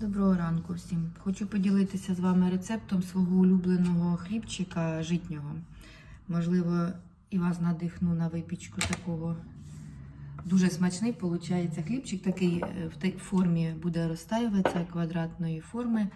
Доброго ранку всім. Хочу поділитися з вами рецептом свого улюбленого хлібчика житнього. Можливо, і вас надихну на випічку такого. Дуже смачний виходить хлібчик, такий е, в формі буде розтаюватися квадратної форми.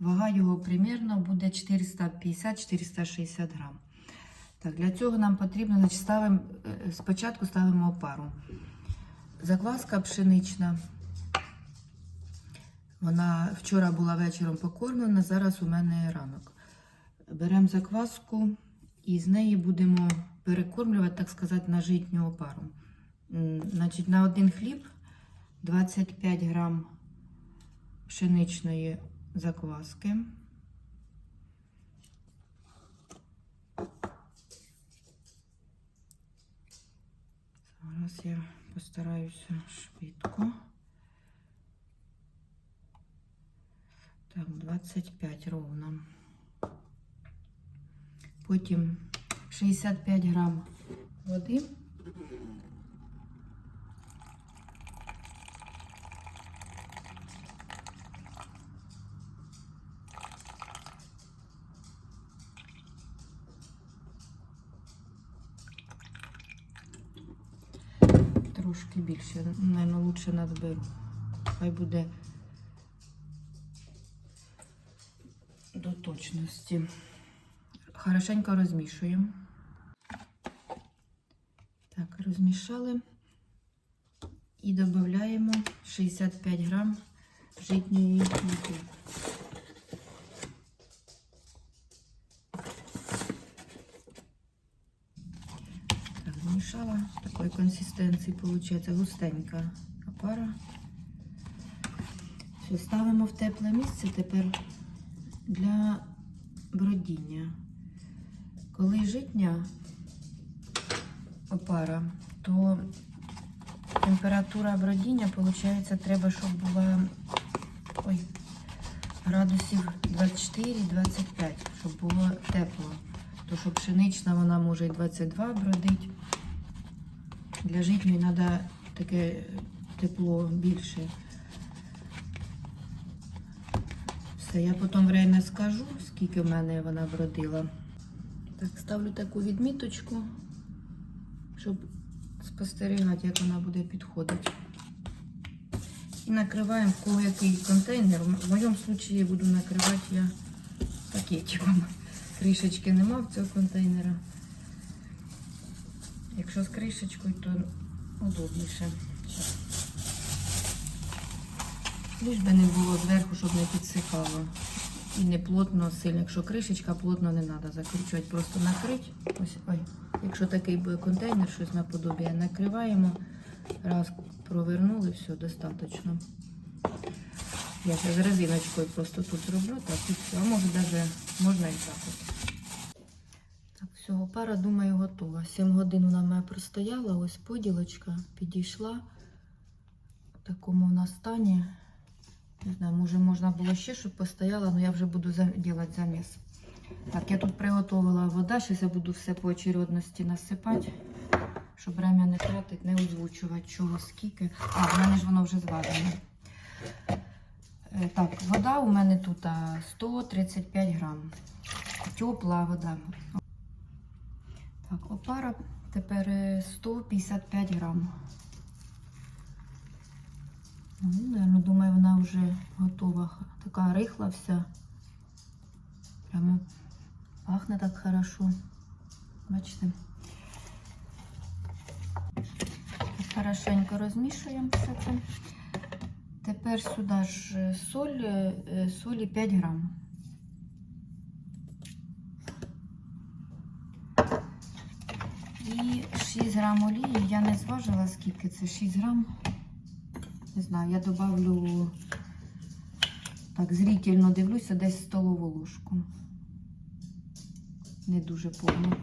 Вага його примірно буде 450-460 грам. Так, для цього нам потрібно значить, ставимо, е, спочатку ставимо опару. Закваска пшенична. Вона вчора була вечором покормлена, зараз у мене ранок. Беремо закваску і з неї будемо перекормлювати, так сказати, на житню опару. Значить, на один хліб 25 грам пшеничної закваски. Зараз я постараюся швидко. Так, 25 ровно. Потім 65 грам води. Трошки більше, мабуть, лучше надберу. Хай буде точності. Хорошенько розмішуємо. Так, розмішали і додаємо 65 грам житньої муки. Так, змішала. Такої консистенції виходить густенька опара. Все, ставимо в тепле місце тепер для бродіння. Коли житня опара, то температура бродіння, виходить, треба, щоб була ой, градусів 24-25, щоб було тепло. То що пшенична вона може і 22 бродить. Для житньої треба таке тепло більше. Все, я потім время скажу, скільки в мене вона бродила. Так, ставлю таку відміточку, щоб спостерігати, як вона буде підходити. І накриваємо в кого який контейнер. В моєму випадку буду накривати я пакетиком. Кришечки нема в цього контейнера. Якщо з кришечкою, то удобніше. Щас. Лиш би не було зверху, щоб не підсихало. І не плотно сильно. Якщо кришечка, плотно не треба закручувати, просто накрити. Ось, ой, якщо такий буде контейнер, щось наподобає, накриваємо. Раз провернули, все, достатньо. Я ще з резиночкою просто тут зроблю, так і все. А може навіть можна і так. Так, все, опара, думаю, готова. 7 годин вона в мене простояла, ось поділочка підійшла в такому вона стані. Не знаю, може можна було ще, щоб постояла, але я вже буду робити заміс. Так, я тут приготувала вода, зараз я буду все по очередності насипати, щоб время не тратити, не озвучувати чого, скільки. А, в мене ж воно вже зважене. Е, Так, вода у мене тут 135 грам. Тепла вода. Так, опара тепер е, 155 грам. Ну, наверное, думаю, вона вже готова. Така рихла вся. Прямо пахне так хорошо. Бачите? Хорошенько розмішуємо все це. Тепер сюди ж соль, е, солі 5 грам. І 6 грам олії. Я не зважила, скільки це 6 грам. Не знаю, я добавлю так, зрительно дивлюся, десь столову ложку. Не дуже повно.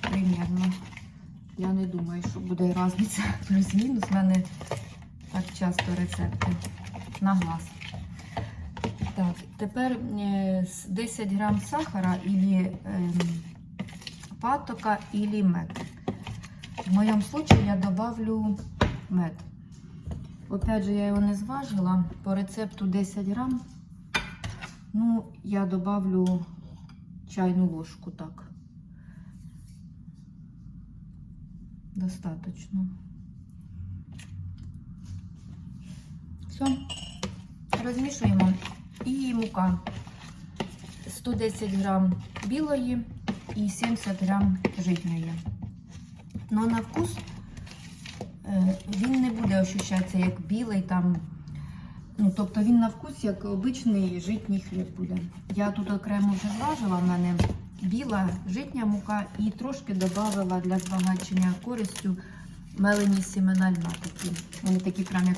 Примірно. Я не думаю, що буде різниця плюс-мінус. У мене так часто рецепти на глаз. Так, тепер е, 10 грам сахара или ем, патока или мед. В моем случае я добавлю мед. Опять же, я його не зважила. По рецепту 10 грам. Ну, я добавлю чайну ложку так. Достаточно. Все. Розмішуємо. І мука. 110 грам білої і 70 грам житньої. Ну, на вкус е, він не буде ощущатися як білий там. Ну, тобто він на вкус як обичний житній хліб буде. Я тут окремо вже зважила, в мене біла житня мука і трошки додавала для збагачення користю мелені сімена льна такі. Вони такі прям як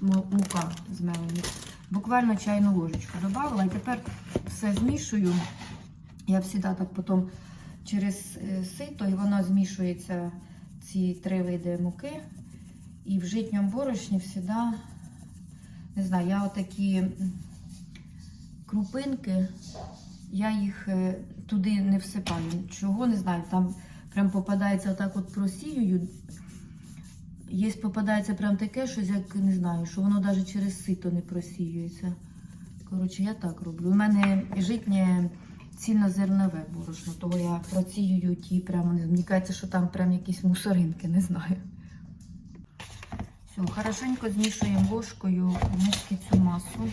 му- мука змелені. Буквально чайну ложечку додавала і тепер все змішую. Я завжди так потім через е, сито і воно змішується ці три види муки. І в житньому борошні завжди, не знаю, я отакі крупинки, я їх е, туди не всипаю. Чого не знаю, там прям попадається отак от просіюю. Є попадається прям таке, щось як не знаю, що воно навіть через сито не просіюється. Коротше, я так роблю. У мене житнє цільнозернове борошно, того я просіюю ті прямо, не- мені кажеться, що там прям якісь мусоринки, не знаю. Все, хорошенько змішуємо ложкою в миски цю масу.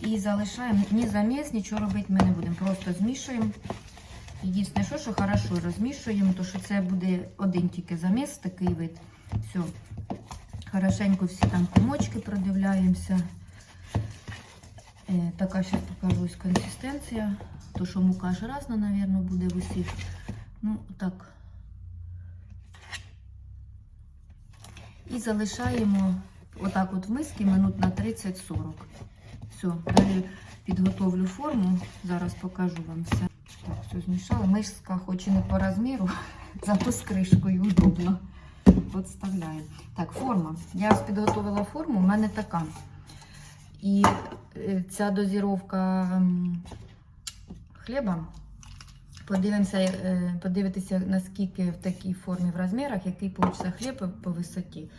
І залишаємо ні заміс, нічого робити ми не будемо. Просто змішуємо. Єдине, що, що хорошо розмішуємо, то що це буде один тільки заміс, такий вид. Все. Хорошенько всі там комочки продивляємося. Е, така зараз покажу ось консистенція. То, що мука ж разна, мабуть, буде в усіх. Ну, так. І залишаємо отак от в миски минут на 30-40. Все, далі підготовлю форму. Зараз покажу вам все. Так, все змішала. Миска хоч і не по розміру, зато з кришкою удобно. Подставляю. Так, форма. Я ось підготовила форму, у мене така. І е, ця дозіровка м, хліба. Подивимося, е, подивитися, наскільки в такій формі в розмірах, який вийде хліб по висоті.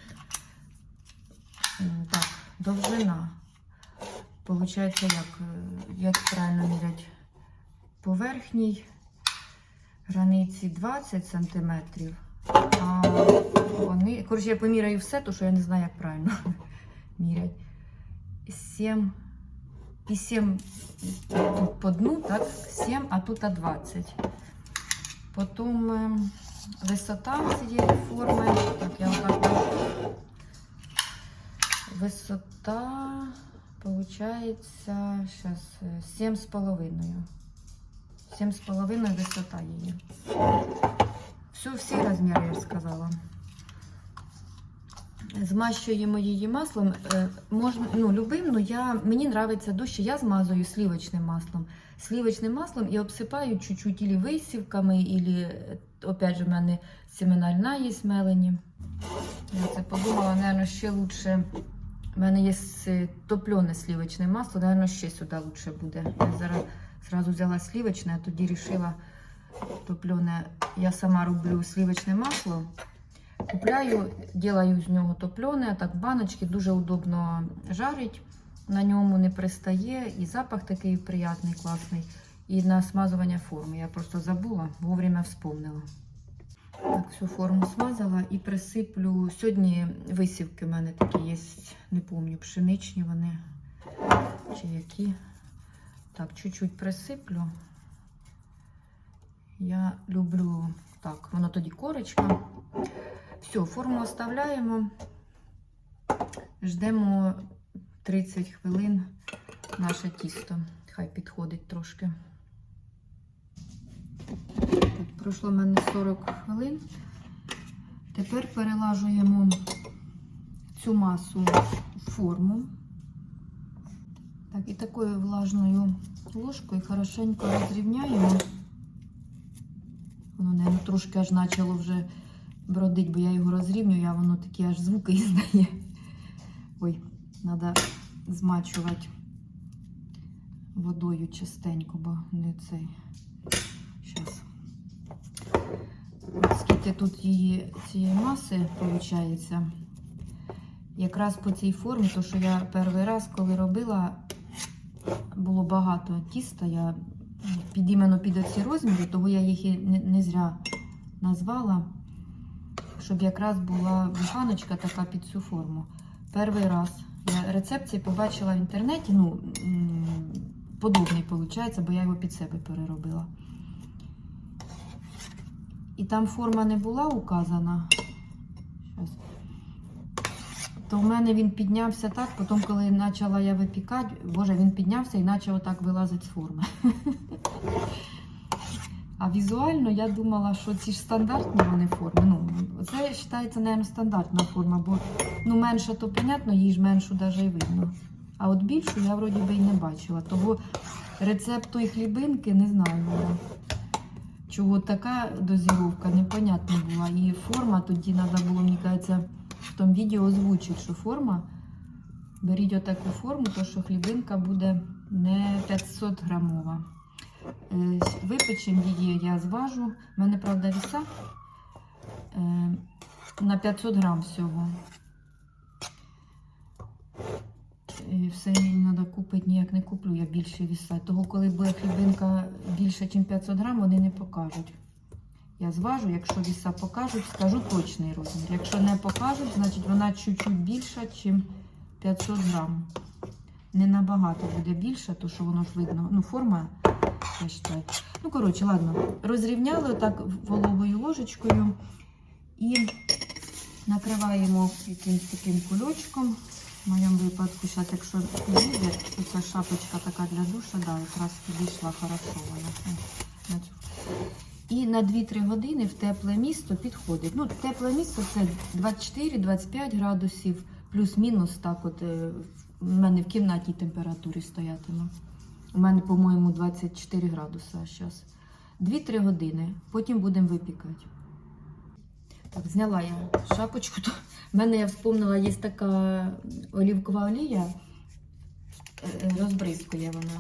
Так, довжина. Получається, як, е, як правильно міряти? По верхній границі 20 см, а вони. Коротше, я поміряю все, тому що я не знаю, як правильно міряти. 7 і 7 тут по дну, так? 7, а тут 20. Потім е, висота цієї форми. Так, я отак. от. Висота, получається, зараз 7,5. 7,5 висота її. Все, всі розміри, я сказала. Змащуємо її маслом. Е, Можна, ну, любим, ну я, мені подобається дужче, я змазую сливочним маслом. Сливочним маслом і обсипаю чуть-чуть ілі висівками, ілі, е, опять же, в мене семена льна є смелені. Я це подумала, мабуть, ще лучше. У мене є с- топлене сливочне масло, мабуть, ще сюди лучше буде. Я зараз зразу взяла сливочне, а тоді вирішила топлене. Я сама роблю сливочне масло. Купляю, делаю з нього топлене, так баночки, дуже удобно жарить. На ньому не пристає, і запах такий приятний, класний. І на смазування форми. Я просто забула, вовремя вспомнила. Так, всю форму смазала і присиплю. Сьогодні висівки в мене такі є, не пам'ятаю, пшеничні вони чи які. Так, чуть-чуть присиплю. Я люблю так, воно тоді корочка. Все, форму оставляємо. Ждемо 30 хвилин наше тісто. Хай підходить трошки. Так, пройшло в мене 40 хвилин. Тепер перелажуємо цю масу в форму. Так, і такою влажною ложкою хорошенько розрівняємо. Воно, мабуть, трошки аж почало вже бродить, бо я його розрівнюю, а воно такі аж звуки іздає. Ой, треба змачувати водою частенько, бо не цей. Зараз. Скільки тут її цієї маси виходить, якраз по цій формі, то що я перший раз, коли робила, було багато тіста. Я під під оці розміри, того я їх і не зря назвала, щоб якраз була буханочка така під цю форму. Перший раз я рецепції побачила в інтернеті, ну, подобний виходить, бо я його під себе переробила. І там форма не була указана. Щас. То в мене він піднявся так, потім, коли почала я випікати, боже, він піднявся і почав так вилазити з форми. А візуально я думала, що ці ж стандартні вони форми. Ну, це вважається, мабуть, стандартна форма, бо ну, менша, то понятно, її ж меншу навіть і видно. А от більшу я вроді би і не бачила. Того рецепт тої хлібинки не знаю. Чого така дозіровка, непонятна була. І форма тоді треба було, мені кажеться, в тому відео озвучити, що форма. Беріть отаку форму, то що хлібинка буде не 500 грамова. Е, Випечемо її, я зважу. У мене, правда, віса е, на 500 грам всього. І все мені треба купити, ніяк не куплю, я більше віса. Того, коли буде хлібинка більше, ніж 500 грам, вони не покажуть. Я зважу, якщо віса покажуть, скажу точний розмір. Якщо не покажуть, значить вона чуть-чуть більша, ніж 500 грам. Не набагато буде більше, то що воно ж видно. Ну, форма, я. Ну, коротше, ладно. Розрівняли так вологою ложечкою і накриваємо якимось таким кульочком. В моєму випадку, зараз, якщо буде, то ця шапочка така для душа, да, якраз підійшла хорошо вона. І на 2-3 години в тепле місто підходить. Ну, тепле місто це 24-25 градусів, плюс-мінус так от е, в мене в кімнатній температурі стоятиме. У мене, по-моєму, 24 градуси зараз. 2-3 години, потім будемо випікати. Так, зняла я шапочку. В мене я вспомнила, є така олівкова олія, е, е, розбризкує вона.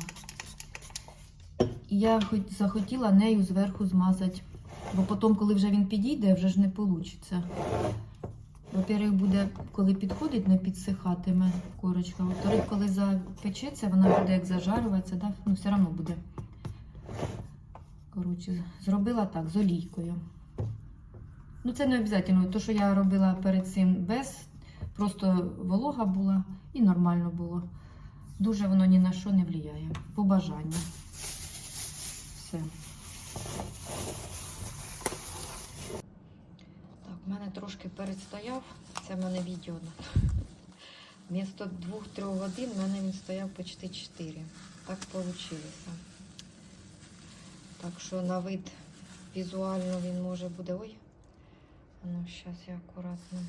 Я захотіла нею зверху змазати, бо потім, коли вже він підійде, вже ж не вийде. Во-первых, буде, коли підходить, не підсихатиме корочка. Во-вторых, коли запечеться, вона буде як зажарюватися, да? ну все одно буде. Коротше, зробила так, з олійкою. Ну, це не обов'язково. То, що я робила перед цим без, просто волога була і нормально було. Дуже воно ні на що не впливає. По бажанню. Все. Так, в мене трошки передстояв. Це в мене відео. Вмісто 2-3 годин в мене він стояв почти 4. Так вийшло. Так що на вид візуально він може буде. Ой. Ну, зараз я акуратно.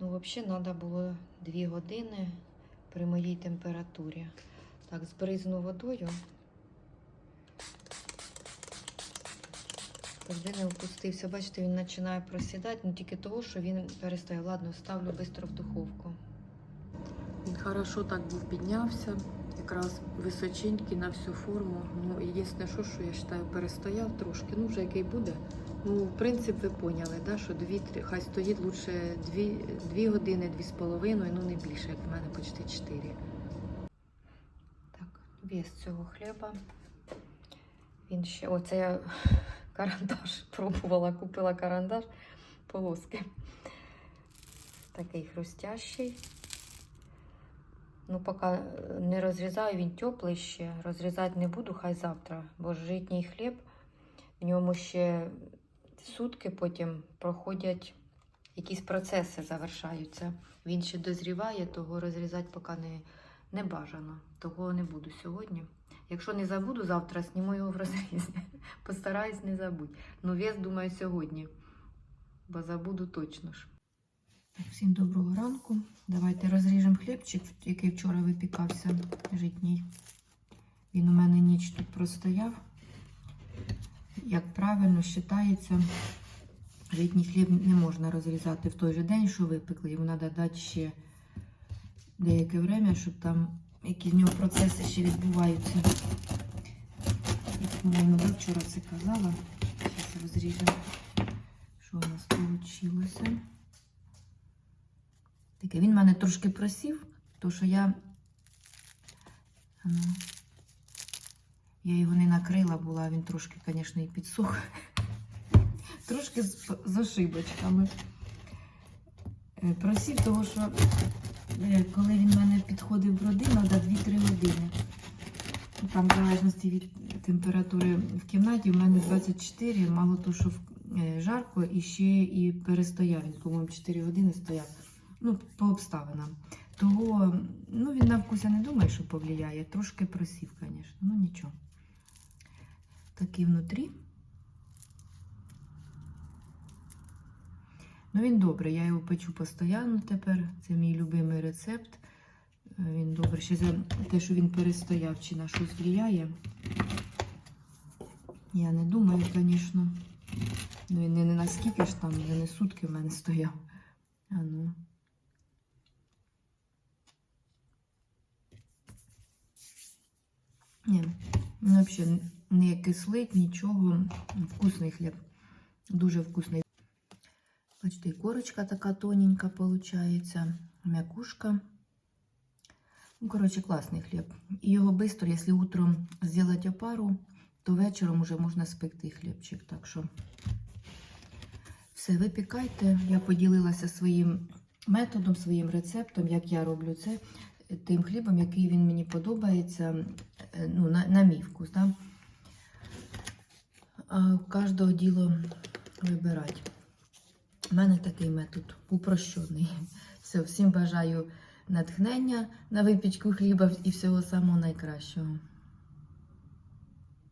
Ну, взагалі, треба було 2 години при моїй температурі. Так, збризну водою. Завжди не опустився. Бачите, він починає просідати, ну тільки того, що він перестає. Ладно, ставлю швидко в духовку. Він хорошо так був піднявся, якраз височенький на всю форму. Ну, єдине, що, що я вважаю, перестояв трошки. Ну, вже який буде. Ну, принцип ви поняли, да, що дві, три, хай стоїть лучше дві, дві години, дві з половиною, ну не більше, як в мене почти чотири. Так, без цього хліба. Він ще, оце я карандаш пробувала, купила карандаш полоски. Такий хрустящий. Ну, поки не розрізаю, він теплий ще. Розрізати не буду, хай завтра, бо житній хліб, в ньому ще сутки потім проходять якісь процеси, завершаються. Він ще дозріває, того розрізати поки не, не бажано. Того не буду сьогодні. Якщо не забуду, завтра зніму його в розрізі. Постараюсь не забути. Ну, вес, думаю, сьогодні, бо забуду точно ж. Всім доброго ранку. Давайте розріжемо хлібчик, який вчора випікався житній. Він у мене ніч тут простояв. Як правильно вважається, житній хліб не можна розрізати в той же день, що випекли. Йому треба дати ще деяке время, щоб там які в нього процеси ще відбуваються. По-моєму, ви вчора це казала. Зараз розріжемо, Що у нас вийшло? Таке, він в мене трошки просів, то що я. ну, я його не накрила була, він трошки, звісно, і підсох. Трошки з, ошибочками. Е, Просів, того що е, коли він в мене підходив в родину, 2-3 години. Ну, Там, в залежності від температури в кімнаті, у мене 24, мало того, що е, жарко, і ще і перестояв. Він, по-моєму, 4 години стояв. Ну, по обставинам. Того, ну, він на вкус не думаю, що повлияє. Трошки просів, звісно. Ну нічого. Такий внутрі. Ну, він добрий, я його печу постійно тепер. Це мій любимий рецепт. Він добрий. Ще за те, що він перестояв, чи на щось впливає. Я не думаю, звісно. Ну, він не, не наскільки ж там, вже не сутки в мене стояв. А ну. Ні, він взагалі не кислить, нічого. Вкусний хліб. Дуже вкусний. Бачите, і корочка така тоненька виходить, м'якушка. Ну, коротше, класний хліб. І його швидко, якщо утром зробити опару, то вечором вже можна спекти хлібчик. Так що все, випікайте. Я поділилася своїм методом, своїм рецептом, як я роблю це, тим хлібом, який він мені подобається, е, ну, на, на мій вкус. Да? Кожного діло вибирати. У мене такий метод упрощений. Все, всім бажаю натхнення на випічку хліба і всього самого найкращого.